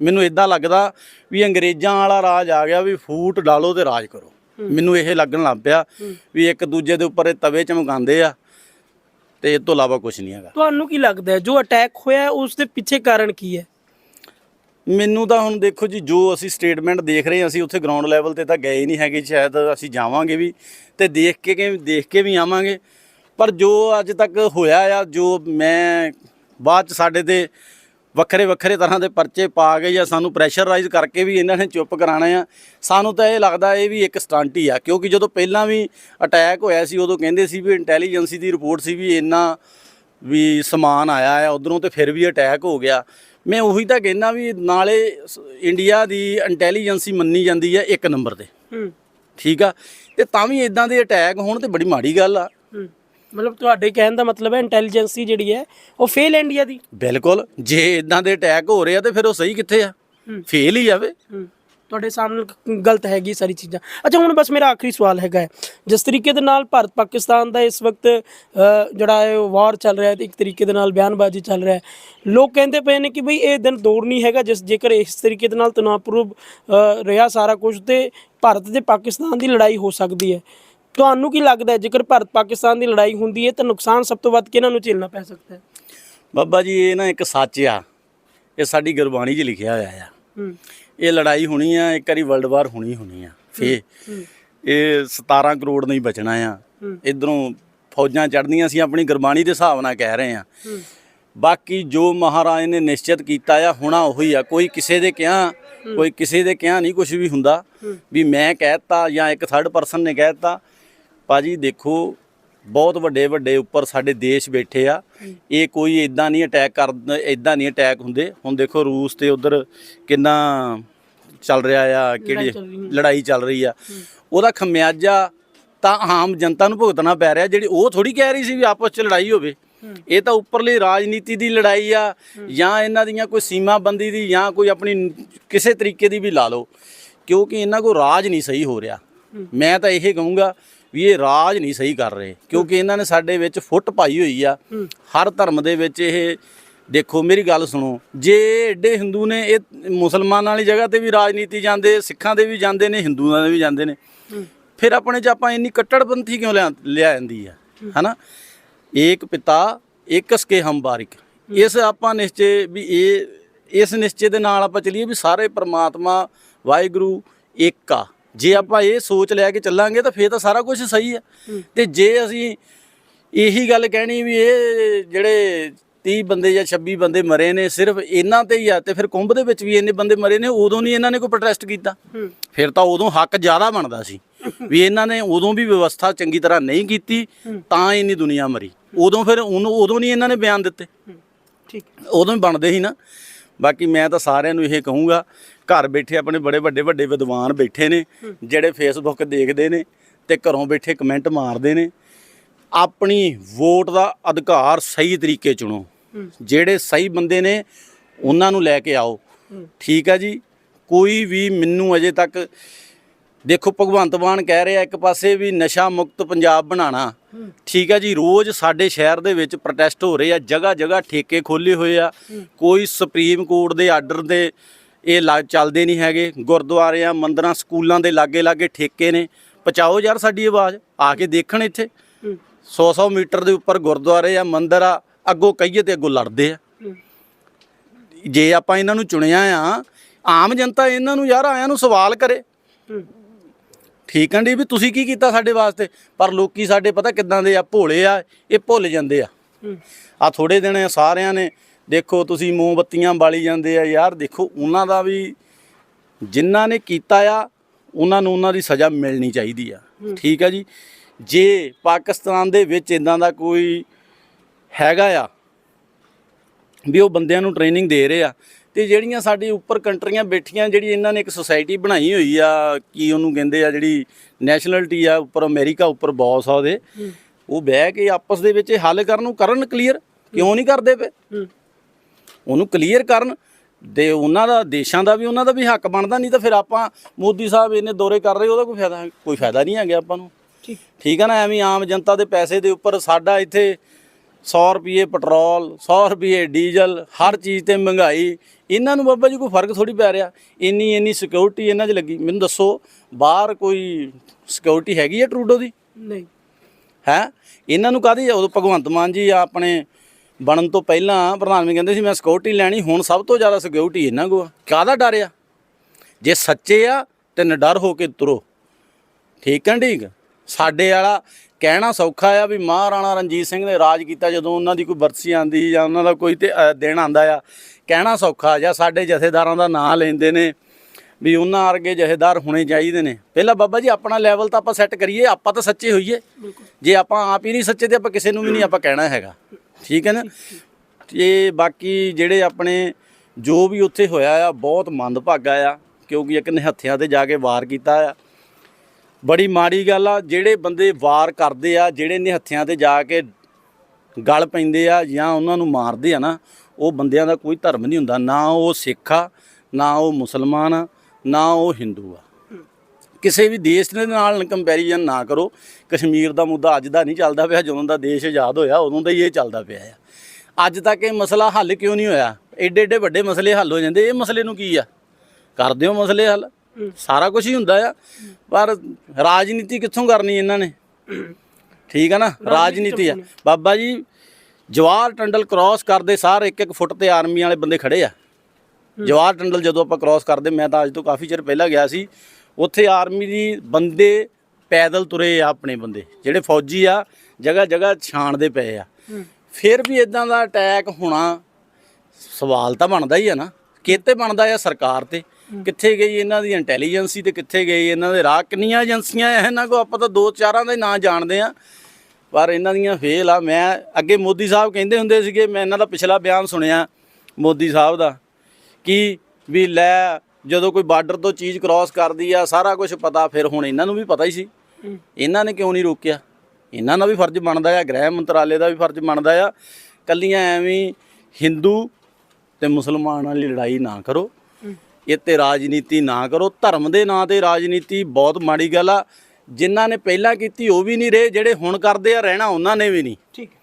ਮੈਨੂੰ ਇਦਾਂ ਲੱਗਦਾ ਵੀ ਅੰਗਰੇਜ਼ਾਂ ਵਾਲਾ ਰਾਜ ਆ ਗਿਆ ਵੀ ਫੂਟ ਡਾਲੋ ਤੇ ਰਾਜ ਕਰੋ। ਮੈਨੂੰ ਇਹ ਲੱਗਣ ਲੱਗ ਪਿਆ ਵੀ ਇੱਕ ਦੂਜੇ ਦੇ ਉੱਪਰ ਇਹ ਤਵੇ ਚਮਕਾਉਂਦੇ ਆ ਤੇ ਇਹ ਤੋਂ ਇਲਾਵਾ ਕੁਝ ਨਹੀਂ ਹੈਗਾ। ਤੁਹਾਨੂੰ ਕੀ ਲੱਗਦਾ ਜੋ ਅਟੈਕ ਹੋਇਆ ਉਸ ਦੇ ਪਿੱਛੇ ਕਾਰਨ ਕੀ ਹੈ? ਮੈਨੂੰ ਤਾਂ ਹੁਣ ਦੇਖੋ ਜੀ ਜੋ ਅਸੀਂ ਸਟੇਟਮੈਂਟ ਦੇਖ ਰਹੇ ਹਾਂ ਅਸੀਂ ਉੱਥੇ ਗਰਾਊਂਡ ਲੈਵਲ ਤੇ ਤਾਂ ਗਏ ਨਹੀਂ ਹੈਗੇ ਸ਼ਾਇਦ ਅਸੀਂ ਜਾਵਾਂਗੇ ਵੀ ਤੇ ਦੇਖ ਕੇ ਕਿ ਦੇਖ ਕੇ ਵੀ ਆਵਾਂਗੇ। ਪਰ ਜੋ ਅੱਜ ਤੱਕ ਹੋਇਆ ਆ ਜੋ ਮੈਂ ਬਾਅਦ ਚ ਸਾਡੇ ਤੇ ਵੱਖਰੇ ਵੱਖਰੇ ਤਰ੍ਹਾਂ ਦੇ ਪਰਚੇ ਪਾ ਕੇ ਜਾਂ ਸਾਨੂੰ ਪ੍ਰੈਸ਼ਰਾਈਜ਼ ਕਰਕੇ ਵੀ ਇਹਨਾਂ ਨੇ ਚੁੱਪ ਕਰਾਣਾ ਆ। ਸਾਨੂੰ ਤਾਂ ਇਹ ਲੱਗਦਾ ਇਹ ਵੀ ਇੱਕ ਸਟੰਟ ਹੀ ਆ ਕਿਉਂਕਿ ਜਦੋਂ ਪਹਿਲਾਂ ਵੀ ਅਟੈਕ ਹੋਇਆ ਸੀ ਉਦੋਂ ਕਹਿੰਦੇ ਸੀ ਵੀ ਇੰਟੈਲੀਜੈਂਸੀ ਦੀ ਰਿਪੋਰਟ ਸੀ ਵੀ ਇੰਨਾ ਵੀ ਸਮਾਨ ਆਇਆ ਆ ਉਧਰੋਂ ਤੇ ਫਿਰ ਵੀ ਅਟੈਕ ਹੋ ਗਿਆ। ਮੈਂ ਉਹੀ ਤਾਂ ਕਹਿੰਦਾ ਵੀ ਨਾਲੇ ਇੰਡੀਆ ਦੀ ਇੰਟੈਲੀਜੈਂਸੀ ਮੰਨੀ ਜਾਂਦੀ ਆ ਇੱਕ ਨੰਬਰ ਤੇ। ਠੀਕ ਆ? ਤੇ ਤਾਂ ਵੀ ਇਦਾਂ ਦੇ ਅਟੈਕ ਹੋਣ ਤੇ ਬੜੀ ਮਾੜੀ ਗੱਲ ਆ। ਮਤਲਬ ਤੁਹਾਡੇ ਕਹਿਣ ਦਾ ਮਤਲਬ ਹੈ ਇੰਟੈਲੀਜੈਂਸੀ ਜਿਹੜੀ ਹੈ ਉਹ ਫੇਲ ਇੰਡੀਆ ਦੀ। ਬਿਲਕੁਲ ਜੇ ਇਦਾਂ ਦੇ ਅਟੈਕ ਹੋ ਰਹੇ ਆ ਤੇ ਫਿਰ ਉਹ ਸਹੀ ਕਿੱਥੇ ਆ। ਫੇਲ ਹੀ ਜਾਵੇ ਹੂੰ। ਤੁਹਾਡੇ ਸਾਹਮਣੇ ਗਲਤ ਹੈਗੀ ਸਾਰੀ ਚੀਜ਼ਾਂ। ਅੱਛਾ ਹੁਣ ਬਸ ਮੇਰਾ ਆਖਰੀ ਸਵਾਲ ਹੈਗਾ ਹੈ। ਜਿਸ ਤਰੀਕੇ ਦੇ ਨਾਲ ਭਾਰਤ ਪਾਕਿਸਤਾਨ ਦਾ ਇਸ ਵਕਤ ਜਿਹੜਾ ਹੈ ਵਾਰ ਚੱਲ ਰਿਹਾ ਹੈ ਤੇ ਇੱਕ ਤਰੀਕੇ ਦੇ ਨਾਲ ਬਿਆਨਬਾਜ਼ੀ ਚੱਲ ਰਿਹਾ ਹੈ। ਲੋਕ ਕਹਿੰਦੇ ਪਏ ਨੇ ਕਿ ਬਈ ਇਹ ਦਿਨ ਦੌਰ ਨਹੀਂ ਹੈਗਾ ਜਿਸ ਜੇਕਰ ਇਸ ਤਰੀਕੇ ਦੇ ਨਾਲ ਤਣਾਅਪੂਰਵ ਰਿਹਾ ਸਾਰਾ ਕੁਝ ਤੇ ਭਾਰਤ ਤੇ ਪਾਕਿਸਤਾਨ ਦੀ ਲੜਾਈ ਹੋ ਸਕਦੀ ਹੈ। ਤੁਹਾਨੂੰ ਕੀ ਲੱਗਦਾ ਜੇਕਰ ਭਾਰਤ ਪਾਕਿਸਤਾਨ ਦੀ ਲੜਾਈ ਹੁੰਦੀ ਹੈ ਤਾਂ ਨੁਕਸਾਨ ਸਭ ਤੋਂ ਵੱਧ ਕਿਹਨਾਂ ਨੂੰ ਝੇਲਣਾ ਪੈ ਸਕਦਾ ਹੈ? ਬਾਬਾ ਜੀ ਇਹ ਨਾ ਇੱਕ ਸੱਚ ਆ। ਇਹ ਸਾਡੀ ਗੁਰਬਾਣੀ 'ਚ ਲਿਖਿਆ ਹੋਇਆ ਆ। ਇਹ ਲੜਾਈ ਹੋਣੀ ਆ ਇੱਕ ਵਾਰੀ ਵਰਲਡ ਵਾਰ ਹੋਣੀ ਹੋਣੀ ਆ। ਫੇ ਇਹ 17 ਕਰੋੜ ਨਹੀਂ ਬਚਣਾ ਆ। ਇਧਰੋਂ ਫੌਜਾਂ ਚੜ੍ਹਦੀਆਂ ਸੀ ਆਪਣੀ ਗੁਰਬਾਣੀ ਦੇ ਹਿਸਾਬ ਨਾਲ ਕਹਿ ਰਹੇ ਆ। ਬਾਕੀ ਜੋ ਮਹਾਰਾਜ ਨੇ ਨਿਸ਼ਚਿਤ ਕੀਤਾ ਆ ਹੋਣਾ ਉਹੀ ਆ। ਕੋਈ ਕਿਸੇ ਦੇ ਕਿਹਾ ਕੋਈ ਕਿਸੇ ਦੇ ਕਿਹਾ ਨਹੀਂ ਕੁਝ ਵੀ ਹੁੰਦਾ। ਵੀ ਮੈਂ ਕਹਿਤਾ ਜਾਂ ਇੱਕ ਥਰਡ ਪਰਸਨ ਨੇ ਕਹਿਤਾ ਪਾਜੀ ਦੇਖੋ ਬਹੁਤ ਵੱਡੇ ਵੱਡੇ ਉੱਪਰ ਸਾਡੇ ਦੇਸ਼ ਬੈਠੇ ਆ। ਇਹ ਕੋਈ ਇਦਾਂ ਨਹੀਂ ਅਟੈਕ ਕਰ ਇਦਾਂ ਨਹੀਂ ਅਟੈਕ ਹੁੰਦੇ। ਹੁਣ ਦੇਖੋ ਰੂਸ ਤੇ ਉਧਰ ਕਿੰਨਾ ਚੱਲ ਰਿਹਾ ਆ ਕਿਹੜੀ। ਲੜਾਈ ਚੱਲ ਰਹੀ ਆ। ਉਹਦਾ ਖਮਿਆਜਾ ਤਾਂ ਆਮ ਜਨਤਾ ਨੂੰ ਭੁਗਤਣਾ ਪੈ ਰਿਹਾ ਜਿਹੜੀ ਉਹ ਥੋੜੀ ਕਹਿ ਰਹੀ ਸੀ ਵੀ ਆਪਸ 'ਚ ਲੜਾਈ ਹੋਵੇ। ਇਹ ਤਾਂ ਉੱਪਰਲੀ ਰਾਜਨੀਤੀ ਦੀ ਲੜਾਈ ਆ ਜਾਂ ਇਹਨਾਂ ਦੀਆਂ ਕੋਈ ਸੀਮਾਬੰਦੀ ਦੀ ਜਾਂ ਕੋਈ ਆਪਣੀ ਕਿਸੇ ਤਰੀਕੇ ਦੀ ਵੀ ਲਾ ਲਓ। ਕਿਉਂਕਿ ਇਹਨਾਂ ਕੋ ਰਾਜ ਨਹੀਂ ਸਹੀ ਹੋ ਰਿਹਾ। ਮੈਂ ਤਾਂ ਇਹ ਕਹੂੰਗਾ ਵੀ ਇਹ ਰਾਜ ਨਹੀਂ ਸਹੀ ਕਰ ਰਹੇ। ਕਿਉਂਕਿ ਇਹਨਾਂ ਨੇ ਸਾਡੇ ਵਿੱਚ ਫੁੱਟ ਪਾਈ ਹੋਈ ਆ। ਹਰ ਧਰਮ ਦੇ ਵਿੱਚ ਇਹ ਦੇਖੋ ਮੇਰੀ ਗੱਲ ਸੁਣੋ ਜੇ ਏਡੇ ਹਿੰਦੂ ਨੇ ਇਹ ਮੁਸਲਮਾਨਾਂ ਵਾਲੀ ਜਗ੍ਹਾ ਤੇ ਵੀ ਰਾਜਨੀਤੀ ਜਾਂਦੇ ਸਿੱਖਾਂ ਦੇ ਵੀ ਜਾਂਦੇ ਨੇ ਹਿੰਦੂਆਂ ਦੇ ਵੀ ਜਾਂਦੇ ਨੇ। ਫਿਰ ਆਪਣੇ ਚ ਆਪਾਂ ਇੰਨੀ ਕੱਟੜਪੰਥੀ ਕਿਉਂ ਲਿਆ ਲਿਆ ਜਾਂਦੀ ਆ? ਹਨਾ? ਏਕ ਪਿਤਾ ਏਕਸ ਕੇ ਹਮ ਬਾਰਿਕ। ਇਸ ਆਪਾਂ ਨਿਸ਼ਚੇ ਵੀ ਇਹ ਇਸ ਨਿਸ਼ਚੇ ਦੇ ਨਾਲ ਆਪਾਂ ਚੱਲੀਏ ਵੀ ਸਾਰੇ ਪ੍ਰਮਾਤਮਾ ਵਾਹਿਗੁਰੂ ਇੱਕ ਆ ਜੇ ਆਪਾਂ ਇਹ ਸੋਚ ਲਿਆ ਕੇ ਚੱਲਾਂਗੇ ਤਾਂ ਫੇਰ ਤਾਂ ਸਾਰਾ ਕੁਝ ਸਹੀ ਆ ਤੇ ਜੇ ਅਸੀਂ ਇਹੀ ਗੱਲ ਕਹਿਣੀ ਵੀ ਇਹ ਜਿਹੜੇ 30 ਬੰਦੇ ਜਾਂ 26 ਬੰਦੇ ਮਰੇ ਨੇ ਸਿਰਫ ਇਹਨਾਂ ਤੇ ਹੀ ਆ ਤੇ ਫਿਰ ਕੁੰਭ ਦੇ ਵਿੱਚ ਵੀ ਇੰਨੇ ਬੰਦੇ ਮਰੇ ਨੇ ਉਦੋਂ ਨਹੀਂ ਇਹਨਾਂ ਨੇ ਕੋਈ ਪ੍ਰੋਟੈਸਟ ਕੀਤਾ। ਹੂੰ। ਫਿਰ ਤਾਂ ਉਦੋਂ ਹੱਕ ਜ਼ਿਆਦਾ ਬਣਦਾ ਸੀ ਵੀ ਇਹਨਾਂ ਨੇ ਉਦੋਂ ਵੀ ਵਿਵਸਥਾ ਚੰਗੀ ਤਰ੍ਹਾਂ ਨਹੀਂ ਕੀਤੀ ਤਾਂ ਇੰਨੀ ਦੁਨੀਆ ਮਰੀ। ਉਦੋਂ ਫਿਰ ਉਹਨੂੰ ਉਦੋਂ ਨਹੀਂ ਇਹਨਾਂ ਨੇ ਬਿਆਨ ਦਿੱਤੇ। ਹੂੰ, ਠੀਕ। ਹੈ। ਉਦੋਂ ਹੀ ਬਣਦੇ ਸੀ ਨਾ। ਬਾਕੀ ਮੈਂ ਤਾਂ ਸਾਰਿਆਂ ਨੂੰ ਇਹ ਕਹੂੰਗਾ ਘਰ ਬੈਠੇ ਆਪਣੇ ਬੜੇ ਵੱਡੇ ਵੱਡੇ ਵਿਦਵਾਨ ਬੈਠੇ ਨੇ, ਜਿਹੜੇ ਫੇਸਬੁੱਕ ਦੇਖਦੇ ਨੇ ਤੇ ਘਰੋਂ ਬੈਠੇ ਕਮੈਂਟ ਮਾਰਦੇ ਨੇ। ਆਪਣੀ ਵੋਟ ਦਾ ਅਧਿਕਾਰ ਸਹੀ ਤਰੀਕੇ ਚੁਣੋ। ਜਿਹੜੇ ਸਹੀ ਬੰਦੇ ਨੇ, ਉਹਨਾਂ ਨੂੰ ਲੈ ਕੇ ਆਓ। ਠੀਕ ਆ ਜੀ? ਕੋਈ ਵੀ ਮੈਨੂੰ ਅਜੇ ਤੱਕ, ਦੇਖੋ ਭਗਵੰਤ ਮਾਨ ਕਹਿ ਰਿਹਾ ਇੱਕ ਪਾਸੇ ਵੀ ਨਸ਼ਾ ਮੁਕਤ ਪੰਜਾਬ ਬਣਾਉਣਾ। ਠੀਕ ਹੈ ਜੀ? ਰੋਜ਼ ਸਾਡੇ ਸ਼ਹਿਰ ਦੇ ਵਿੱਚ ਪ੍ਰੋਟੈਸਟ ਹੋ ਰਹੇ ਆ ਜਗ੍ਹਾ ਜਗ੍ਹਾ ਠੇਕੇ ਖੋਲੇ ਹੋਏ ਆ। ਕੋਈ ਸੁਪਰੀਮ ਕੋਰਟ ਦੇ ਆਰਡਰ ਦੇ ਇਹ ਚੱਲਦੇ ਨਹੀਂ ਹੈਗੇ। ਗੁਰਦੁਆਰਿਆਂ ਮੰਦਰਾਂ ਸਕੂਲਾਂ ਦੇ ਲਾਗੇ ਲਾਗੇ ਠੇਕੇ ਨੇ। ਪਹੁੰਚਾਓ ਯਾਰ ਸਾਡੀ ਆਵਾਜ਼ ਆ ਕੇ ਦੇਖਣ ਇੱਥੇ। ਹੂੰ। 100-100 ਮੀਟਰ ਦੇ ਉੱਪਰ ਗੁਰਦੁਆਰੇ ਆ ਮੰਦਿਰ ਆ ਅੱਗੋਂ ਕਹੀਏ ਤੇ ਅੱਗੋਂ ਲੜਦੇ ਆ। ਜੇ ਆਪਾਂ ਇਹਨਾਂ ਨੂੰ ਚੁਣਿਆ ਆ ਆਮ ਜਨਤਾ ਇਹਨਾਂ ਨੂੰ ਯਾਰ ਆਇਆਂ ਨੂੰ ਸਵਾਲ ਕਰੇ। ਠੀਕ ਹੈ ਜੀ ਵੀ ਤੁਸੀਂ ਕੀ ਕੀਤਾ ਸਾਡੇ ਵਾਸਤੇ? ਪਰ ਲੋਕੀ ਸਾਡੇ ਪਤਾ ਕਿੱਦਾਂ ਦੇ ਆ ਭੋਲੇ ਆ ਇਹ ਭੁੱਲ ਜਾਂਦੇ ਆ। ਆ ਥੋੜੇ ਦਿਨ ਸਾਰਿਆਂ ਨੇ ਦੇਖੋ ਤੁਸੀਂ ਮੋਮਬੱਤੀਆਂ ਬਾਲੀ ਜਾਂਦੇ ਆ ਯਾਰ ਦੇਖੋ ਉਹਨਾਂ ਦਾ ਵੀ ਜਿਨ੍ਹਾਂ ਨੇ ਕੀਤਾ ਆ ਉਹਨਾਂ ਨੂੰ ਉਹਨਾਂ ਦੀ ਸਜ਼ਾ ਮਿਲਣੀ ਚਾਹੀਦੀ ਆ। ਠੀਕ ਆ ਜੀ? ਜੇ ਪਾਕਿਸਤਾਨ ਦੇ ਵਿੱਚ ਇਦਾਂ ਦਾ ਕੋਈ ਹੈਗਾ ਆ ਵੀ ਉਹ ਬੰਦਿਆਂ ਨੂੰ ਟ੍ਰੇਨਿੰਗ ਦੇ ਰਹੇ ਆ ਤੇ ਜਿਹੜੀਆਂ ਸਾਡੀ ਉੱਪਰ ਕੰਟਰੀਆਂ ਬੈਠੀਆਂ ਜਿਹੜੀ ਇਹਨਾਂ ਨੇ ਇੱਕ ਸੁਸਾਇਟੀ ਬਣਾਈ ਹੋਈ ਆ ਕੀ ਉਹਨੂੰ ਕਹਿੰਦੇ ਆ ਜਿਹੜੀ ਨੈਸ਼ਨੈਲਿਟੀ ਆ ਉੱਪਰ ਅਮਰੀਕਾ ਉੱਪਰ ਬੌਸ ਆ ਉਹਦੇ ਉਹ ਬਹਿ ਕੇ ਆਪਸ ਦੇ ਵਿੱਚ ਹੱਲ ਕਰਨ ਨੂੰ ਕਰਨ ਕਲੀਅਰ ਕਿਉਂ ਨਹੀਂ ਕਰਦੇ ਪਏ? ਉਹਨੂੰ ਕਲੀਅਰ ਕਰਨ ਦੇ ਉਹਨਾਂ ਦਾ ਦੇਸ਼ਾਂ ਦਾ ਵੀ ਉਹਨਾਂ ਦਾ ਵੀ ਹੱਕ ਬਣਦਾ ਨਹੀਂ ਤਾਂ ਫਿਰ ਆਪਾਂ ਮੋਦੀ ਸਾਹਿਬ ਇਹਨੇ ਦੌਰੇ ਕਰ ਰਹੇ ਉਹਦਾ ਕੋਈ ਫਾਇਦਾ ਕੋਈ ਫਾਇਦਾ ਨਹੀਂ ਹੈਗਾ ਆਪਾਂ ਨੂੰ। ਠੀਕ। ਹੈ ਨਾ ਐਵੇਂ ਆਮ ਜਨਤਾ ਦੇ ਪੈਸੇ ਦੇ ਉੱਪਰ ਸਾਡਾ ਇੱਥੇ 100 ਰੁਪਏ ਪੈਟਰੋਲ 100 ਰੁਪਏ ਡੀਜ਼ਲ ਹਰ ਚੀਜ਼ ਤੇ ਮਹਿੰਗਾਈ ਇਹਨਾਂ ਨੂੰ ਬਾਬਾ ਜੀ ਕੋਈ ਫ਼ਰਕ ਥੋੜੀ ਪੈ ਰਿਹਾ। ਇੰਨੀ ਇੰਨੀ ਸਿਕਿਉਰਿਟੀ ਇਹਨਾਂ 'ਚ ਲੱਗੀ। ਮੈਨੂੰ ਦੱਸੋ ਬਾਹਰ ਕੋਈ ਸਿਕਿਉਰਿਟੀ ਹੈਗੀ ਹੈ ਟਰੂਡੋ ਦੀ? ਨਹੀਂ। ਹੈ? ਇਹਨਾਂ ਨੂੰ ਕਾਹਦੀ ਉਦੋਂ ਭਗਵੰਤ ਮਾਨ ਜੀ ਆ ਆਪਣੇ ਬਣਨ ਤੋਂ ਪਹਿਲਾਂ ਪ੍ਰਧਾਨ ਮੰਤਰੀ ਕਹਿੰਦੇ ਸੀ ਮੈਂ ਸਿਕਿਉਰਿਟੀ ਲੈਣੀ ਹੁਣ ਸਭ ਤੋਂ ਜ਼ਿਆਦਾ ਸਿਕਿਉਰਿਟੀ ਇਹਨਾਂ ਕੋਲ। ਕਾਹਦਾ ਡਰ ਆ? ਜੇ ਸੱਚੇ ਆ ਤੇ ਨਿਡਰ ਹੋ ਕੇ ਤੁਰੋ। ਠੀਕ ਹੈ ਠੀਕ? ਸਾਡੇ ਵਾਲਾ ਕਹਿਣਾ ਸੌਖਾ ਆ ਵੀ ਮਹਾਰਾਣਾ ਰਣਜੀਤ ਸਿੰਘ ਨੇ ਰਾਜ ਕੀਤਾ ਜਦੋਂ ਉਹਨਾਂ ਦੀ ਕੋਈ ਬਰਸੀ ਆਂਦੀ ਜਾਂ ਉਹਨਾਂ ਦਾ ਕੋਈ ਤੇ ਦਿਨ ਆਂਦਾ ਆ। ਕਹਿਣਾ ਸੌਖਾ ਜਾਂ ਸਾਡੇ ਜਥੇਦਾਰਾਂ ਦਾ ਨਾਂ ਲੈਂਦੇ ਨੇ ਵੀ ਉਹਨਾਂ ਵਰਗੇ ਜਥੇਦਾਰ ਹੋਣੇ ਚਾਹੀਦੇ ਨੇ। ਪਹਿਲਾਂ ਬਾਬਾ ਜੀ ਆਪਣਾ ਲੈਵਲ ਤਾਂ ਆਪਾਂ ਸੈੱਟ ਕਰੀਏ ਆਪਾਂ ਤਾਂ ਸੱਚੇ ਹੋਈਏ। ਜੇ ਆਪਾਂ ਆਪ ਹੀ ਨਹੀਂ ਸੱਚੇ ਤੇ ਆਪਾਂ ਕਿਸੇ ਨੂੰ ਵੀ ਨਹੀਂ ਆਪਾਂ ਕਹਿਣਾ ਹੈਗਾ। ਠੀਕ ਹੈ ਨਾ? ਤੇ ਬਾਕੀ ਜਿਹੜੇ ਆਪਣੇ ਜੋ ਵੀ ਉੱਥੇ ਹੋਇਆ ਆ, ਬਹੁਤ ਮੰਦਭਾਗਾ ਆ, ਕਿਉਂਕਿ ਇੱਕ ਨਿਹੱਥਿਆਂ ਤੇ ਜਾ ਕੇ ਵਾਰ ਕੀਤਾ ਆ। ਬੜੀ ਮਾੜੀ ਗੱਲ ਆ, ਜਿਹੜੇ ਬੰਦੇ ਵਾਰ ਕਰਦੇ ਆ, ਜਿਹੜੇ ਨਿਹੱਥਿਆਂ ਤੇ ਜਾ ਕੇ ਗਲ ਪੈਂਦੇ ਆ ਜਾਂ ਉਹਨਾਂ ਨੂੰ ਮਾਰਦੇ ਆ ਨਾ, ਉਹ ਬੰਦਿਆਂ ਦਾ ਕੋਈ ਧਰਮ ਨਹੀਂ ਹੁੰਦਾ। ਨਾ ਉਹ ਸਿੱਖ ਆ, ਨਾ ਉਹ ਮੁਸਲਮਾਨ ਆ, ਨਾ ਉਹ ਹਿੰਦੂ ਆ। ਕਿਸੇ ਵੀ ਦੇਸ਼ ਦੇ ਨਾਲ ਕੰਪੈਰੀਜ਼ਨ ਨਾ ਕਰੋ। ਕਸ਼ਮੀਰ ਦਾ ਮੁੱਦਾ ਅੱਜ ਦਾ ਨਹੀਂ ਚੱਲਦਾ ਪਿਆ। ਜਦੋਂ ਦਾ ਦੇਸ਼ ਆਜ਼ਾਦ ਹੋਇਆ ਉਦੋਂ ਦਾ ਹੀ ਇਹ ਚੱਲਦਾ ਪਿਆ ਆ। ਅੱਜ ਤੱਕ ਇਹ ਮਸਲਾ ਹੱਲ ਕਿਉਂ ਨਹੀਂ ਹੋਇਆ? ਏਡੇ ਏਡੇ ਵੱਡੇ ਮਸਲੇ ਹੱਲ ਹੋ ਜਾਂਦੇ। ਇਹ ਮਸਲੇ ਨੂੰ ਕੀ ਆ? ਕਰ ਦਿਓ ਮਸਲੇ ਹੱਲ? ਸਾਰਾ ਕੁਝ ਹੀ ਹੁੰਦਾ ਆ। ਪਰ ਰਾਜਨੀਤੀ ਕਿੱਥੋਂ ਕਰਨੀ ਇਹਨਾਂ ਨੇ? ਠੀਕ ਆ ਨਾ? ਰਾਜਨੀਤੀ ਆ। ਬਾਬਾ ਜੀ ਜਵਾਹਰ ਟੰਡਲ ਕ੍ਰਾਸ ਕਰਦੇ ਸਾਰ ਇੱਕ ਇੱਕ ਫੁੱਟ ਤੇ ਆਰਮੀ ਵਾਲੇ ਬੰਦੇ ਖੜੇ ਆ। ਜਵਾਹਰ ਟੰਡਲ ਜਦੋਂ ਆਪਾਂ ਕ੍ਰਾਸ ਕਰਦੇ ਮੈਂ ਤਾਂ ਅੱਜ ਤੋਂ ਕਾਫੀ ਚਿਰ ਪਹਿਲਾਂ ਗਿਆ ਸੀ। ਉੱਥੇ ਆਰਮੀ ਦੀ ਬੰਦੇ ਪੈਦਲ ਤੁਰੇ ਆ ਆਪਣੇ ਬੰਦੇ ਜਿਹੜੇ ਫੌਜੀ ਆ ਜਗ੍ਹਾ ਜਗ੍ਹਾ ਛਾਣਦੇ ਪਏ ਆ। ਫਿਰ ਵੀ ਇਦਾਂ ਦਾ ਅਟੈਕ ਹੋਣਾ ਸਵਾਲ ਤਾਂ ਬਣਦਾ ਹੀ ਆ ਨਾ। ਕਿਤੇ ਬਣਦਾ ਆ ਸਰਕਾਰ ਤੇ। ਕਿੱਥੇ ਗਈ ਇਹਨਾਂ ਦੀ ਇੰਟੈਲੀਜੈਂਸੀ ਤੇ ਕਿੱਥੇ ਗਈ ਇਹਨਾਂ ਦੇ ਰਾਹ? ਕਿੰਨੀਆਂ ਏਜੰਸੀਆਂ ਐ ਇਹਨਾਂ ਕੋ ਆਪਾਂ ਤਾਂ ਦੋ ਚਾਰਾਂ ਦੇ ਨਾਂ ਜਾਣਦੇ ਆ। ਪਰ ਇਹਨਾਂ ਦੀਆਂ ਫੇਲ ਆ। ਮੈਂ ਅੱਗੇ ਮੋਦੀ ਸਾਹਿਬ ਕਹਿੰਦੇ ਹੁੰਦੇ ਸੀਗੇ ਮੈਂ ਇਹਨਾਂ ਦਾ ਪਿਛਲਾ ਬਿਆਨ ਸੁਣਿਆ ਮੋਦੀ ਸਾਹਿਬ ਦਾ ਕਿ ਵੀ ਲੈ ਜਦੋਂ ਕੋਈ ਬਾਰਡਰ ਤੋਂ ਚੀਜ਼ ਕ੍ਰਾਸ ਕਰਦੀ ਆ ਸਾਰਾ ਕੁਝ ਪਤਾ ਫਿਰ ਹੁਣ ਇਹਨਾਂ ਨੂੰ ਵੀ ਪਤਾ ਹੀ ਸੀ। ਇਹਨਾਂ ਨੇ ਕਿਉਂ ਨਹੀਂ ਰੋਕਿਆ? ਇਹਨਾਂ ਦਾ ਵੀ ਫਰਜ਼ ਬਣਦਾ ਆ ਗ੍ਰਹਿ ਮੰਤਰਾਲੇ ਦਾ ਵੀ ਫਰਜ਼ ਬਣਦਾ ਆ। ਕੱਲੀਆਂ ਐਵੇਂ ਹਿੰਦੂ ਤੇ ਮੁਸਲਮਾਨਾਂ ਵਾਲੀ ਲੜਾਈ ਨਾ ਕਰੋ। ਇਹ ਤੇ ਰਾਜਨੀਤੀ ਨਾ ਕਰੋ। ਧਰਮ ਦੇ ਨਾਂ ਤੇ ਰਾਜਨੀਤੀ ਬਹੁਤ ਮਾੜੀ ਗੱਲ ਆ। ਜਿਨ੍ਹਾਂ ਨੇ ਪਹਿਲਾਂ ਕੀਤੀ ਉਹ ਵੀ ਨਹੀਂ ਰਹੇ। ਜਿਹੜੇ ਹੁਣ ਕਰਦੇ ਆ ਰਹਿਣਾ ਉਹਨਾਂ ਨੇ ਵੀ ਨਹੀਂ। ਠੀਕ।